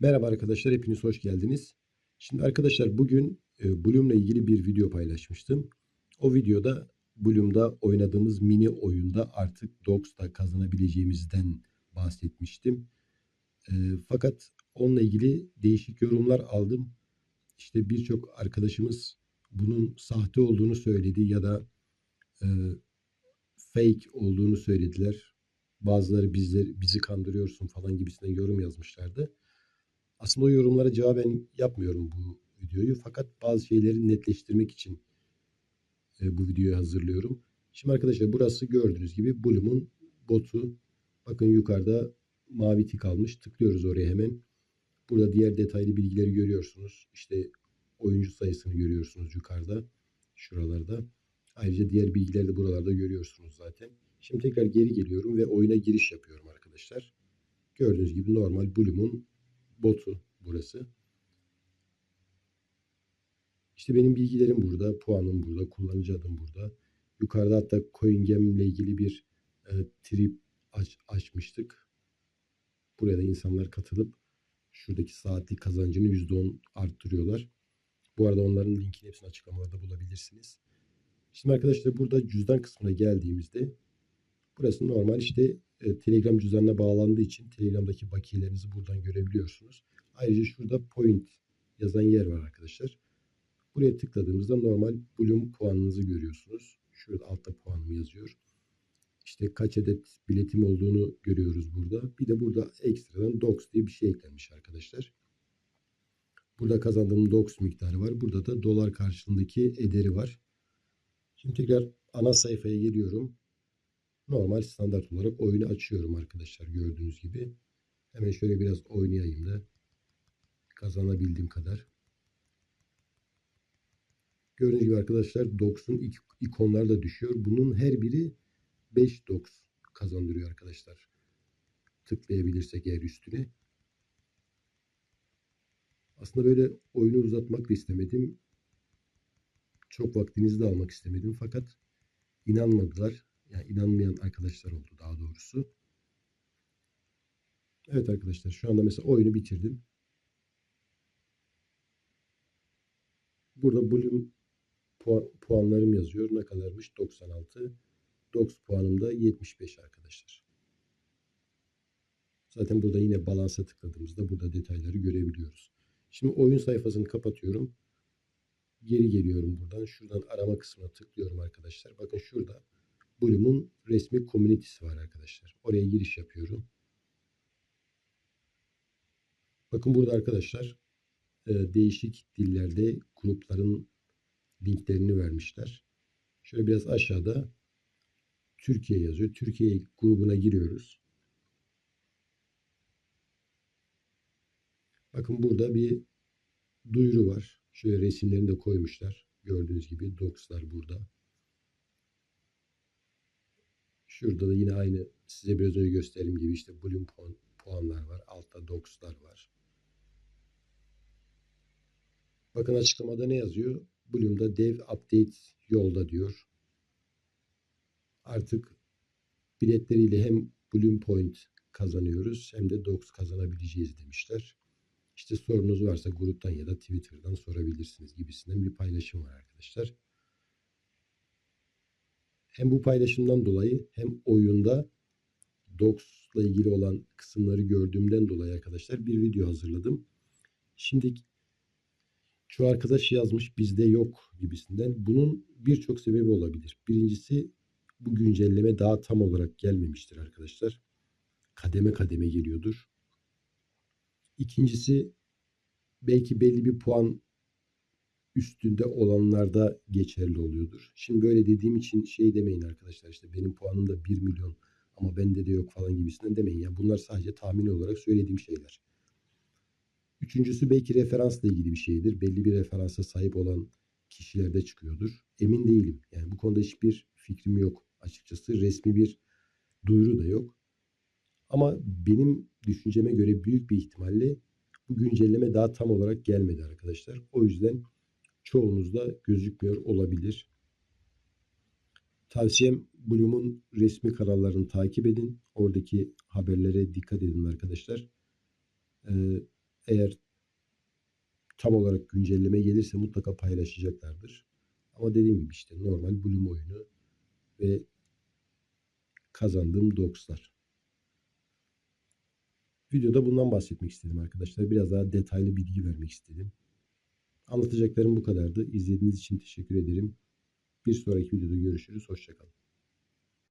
Merhaba arkadaşlar, hepiniz hoş geldiniz. Şimdi arkadaşlar bugün e, Bloom'la ilgili bir video paylaşmıştım. O videoda Bloom'da oynadığımız mini oyunda artık Dogs'da kazanabileceğimizden bahsetmiştim. E, fakat onunla ilgili değişik yorumlar aldım. İşte birçok arkadaşımız bunun sahte olduğunu söyledi ya da e, fake olduğunu söylediler. Bazıları bizleri, bizi kandırıyorsun falan gibisinden yorum yazmışlardı. Aslında o yorumlara cevaben yapmıyorum bu videoyu. Fakat bazı şeyleri netleştirmek için e, bu videoyu hazırlıyorum. Şimdi arkadaşlar burası gördüğünüz gibi Bloom'un botu. Bakın yukarıda mavi tik almış. Tıklıyoruz oraya hemen. Burada diğer detaylı bilgileri görüyorsunuz. İşte oyuncu sayısını görüyorsunuz yukarıda. Şuralarda. Ayrıca diğer bilgileri de buralarda görüyorsunuz zaten. Şimdi tekrar geri geliyorum ve oyuna giriş yapıyorum arkadaşlar. Gördüğünüz gibi normal Bloom'un botu burası. İşte benim bilgilerim burada, puanım burada, kullanıcı adım burada. Yukarıda hatta CoinGem ile ilgili bir e, trip aç, açmıştık. Buraya da insanlar katılıp şuradaki saatlik kazancını %10 arttırıyorlar. Bu arada onların linkini hepsini açıklamalarda bulabilirsiniz. Şimdi arkadaşlar burada cüzdan kısmına geldiğimizde burası normal işte e, Telegram cüzdanına bağlandığı için Telegram'daki bakiyelerinizi buradan görebiliyorsunuz. Ayrıca şurada point yazan yer var arkadaşlar. Buraya tıkladığımızda normal Bloom puanınızı görüyorsunuz. Şurada altta puanım yazıyor. İşte kaç adet biletim olduğunu görüyoruz burada. Bir de burada ekstradan DOX diye bir şey eklenmiş arkadaşlar. Burada kazandığım DOX miktarı var. Burada da dolar karşılığındaki ederi var. Şimdi tekrar ana sayfaya geliyorum. Normal standart olarak oyunu açıyorum arkadaşlar gördüğünüz gibi. Hemen şöyle biraz oynayayım da kazanabildiğim kadar. Gördüğünüz gibi arkadaşlar DOX'un ikonları da düşüyor. Bunun her biri 5 DOX kazandırıyor arkadaşlar. Tıklayabilirsek eğer üstüne. Aslında böyle oyunu uzatmak da istemedim. Çok vaktinizi de almak istemedim. Fakat inanmadılar. Yani inanmayan arkadaşlar oldu daha doğrusu. Evet arkadaşlar şu anda mesela oyunu bitirdim. Burada Bloom puanlarım yazıyor. Ne kadarmış? 96. Dox puanım da 75 arkadaşlar. Zaten burada yine balansa tıkladığımızda burada detayları görebiliyoruz. Şimdi oyun sayfasını kapatıyorum. Geri geliyorum buradan. Şuradan arama kısmına tıklıyorum arkadaşlar. Bakın şurada Bloom'un resmi komünitesi var arkadaşlar. Oraya giriş yapıyorum. Bakın burada arkadaşlar değişik dillerde grupların linklerini vermişler. Şöyle biraz aşağıda Türkiye yazıyor. Türkiye grubuna giriyoruz. Bakın burada bir duyuru var. Şöyle resimlerini de koymuşlar. Gördüğünüz gibi docslar burada. Şurada da yine aynı size biraz önce gösterdiğim gibi işte Bloom puan, puanlar var. Altta docslar var. Bakın açıklamada ne yazıyor? Bloom'da dev update yolda diyor. Artık biletleriyle hem Bloom Point kazanıyoruz hem de Docs kazanabileceğiz demişler. İşte sorunuz varsa gruptan ya da Twitter'dan sorabilirsiniz gibisinden bir paylaşım var arkadaşlar. Hem bu paylaşımdan dolayı hem oyunda Docs'la ilgili olan kısımları gördüğümden dolayı arkadaşlar bir video hazırladım. Şimdi şu arkadaş yazmış bizde yok gibisinden. Bunun birçok sebebi olabilir. Birincisi bu güncelleme daha tam olarak gelmemiştir arkadaşlar. Kademe kademe geliyordur. İkincisi belki belli bir puan üstünde olanlarda geçerli oluyordur. Şimdi böyle dediğim için şey demeyin arkadaşlar işte benim puanım da 1 milyon ama bende de yok falan gibisinden demeyin. Ya bunlar sadece tahmin olarak söylediğim şeyler. Üçüncüsü belki referansla ilgili bir şeydir. Belli bir referansa sahip olan kişilerde çıkıyordur. Emin değilim. Yani bu konuda hiçbir fikrim yok açıkçası. Resmi bir duyuru da yok. Ama benim düşünceme göre büyük bir ihtimalle bu güncelleme daha tam olarak gelmedi arkadaşlar. O yüzden çoğunuzda gözükmüyor olabilir. Tavsiyem Bloom'un resmi kanallarını takip edin. Oradaki haberlere dikkat edin arkadaşlar. Ee, Eğer tam olarak güncelleme gelirse mutlaka paylaşacaklardır. Ama dediğim gibi işte normal Bloom oyunu ve kazandığım dogslar. Videoda bundan bahsetmek istedim arkadaşlar. Biraz daha detaylı bilgi vermek istedim. Anlatacaklarım bu kadardı. İzlediğiniz için teşekkür ederim. Bir sonraki videoda görüşürüz. Hoşçakalın.